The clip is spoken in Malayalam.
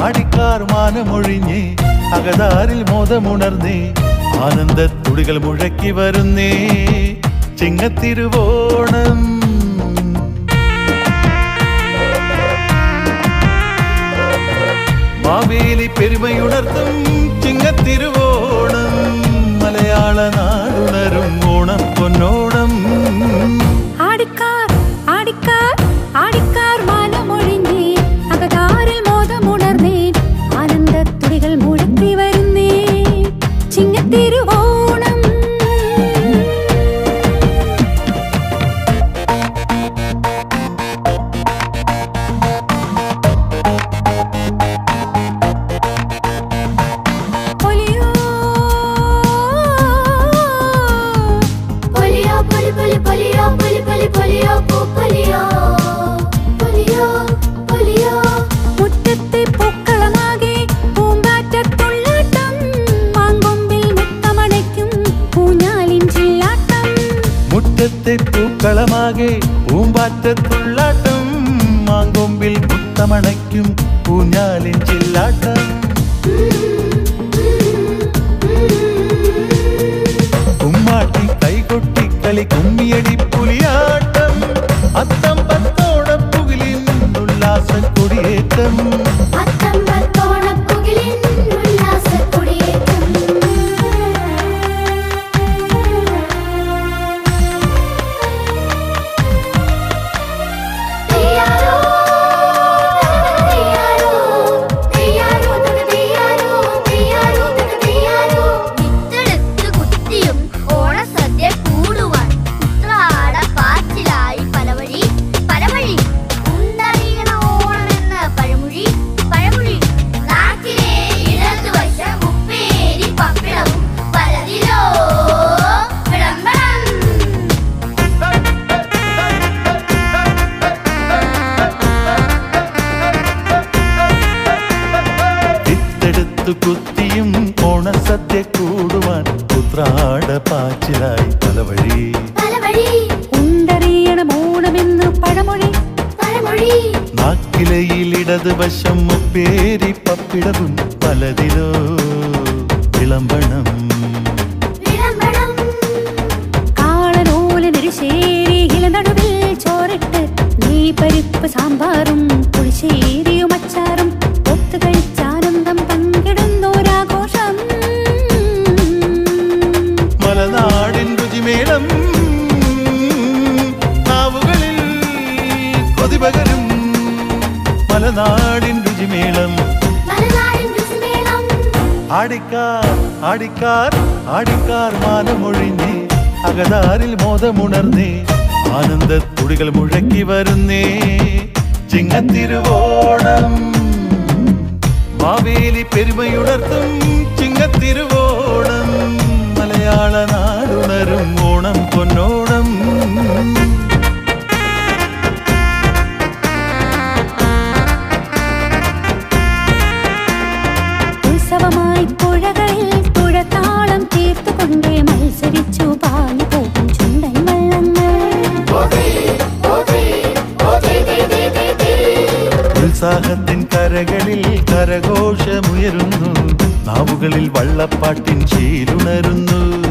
മാനമൊഴിഞ്ഞേ അകതാരിൽ മോദമുണർന്നേ ആനന്ദ തുടികൾ മുഴക്കി വരുന്നേ ചിങ്ങത്തിരുവോണം. മാവേലി പെരുമയുണർത്തും ചിങ്ങത്തിരുവോണം മലയാള നാടുണരും ഓണം പൊന്നോണം முற்றத்தை பூக்களமாக பூம்பாற்றத்துள்ளாட்டம் மாங்கொம்பில் முத்தமணைக்கும் பூஞ்சாலின் சில்லாட்டம். உம்மாட்டி கை கொட்டி களி கும்மியடி വിത്തെടുത്തു കുത്തിയും ഓണസദ്യ കൂടുവാൻ പുത്രാട പാച്ചിലായി തലവഴി. ഉണ്ടറിയണം ഓണമെന്ന് പഴമൊഴി. പഴമൊഴി. നാക്കിലയിലിടത് വശം മുപ്പേരി പപ്പിടവും പലതിലോ. വിളമ്പണം. വിളമ്പണം. കാളനൂലിനൊരുശേരി ഇലനടുവിൽ ചോറിട്ട് നീ പരിപ്പ് സാമ്പാറും പുളിശ്ശേരിയും ആടിക്കാർ ആടിക്കാർ ആടിക്കാർ മാനമൊഴിഞ്ഞേ അകതാരിൽ മോദമുണർന്നേ. ആനന്ദ തുടികൾ മുഴക്കി വരുന്നേ. ചിങ്ങത്തിരുവോണം മാവേലി പെരുമയുണർത്തും ചിങ്ങത്തിരുവോണം. കരകളിൽ കരഘോഷമുയരുന്നു. നാവുകളിൽ വള്ളപ്പാട്ടിൻ ശീലുണരുന്നു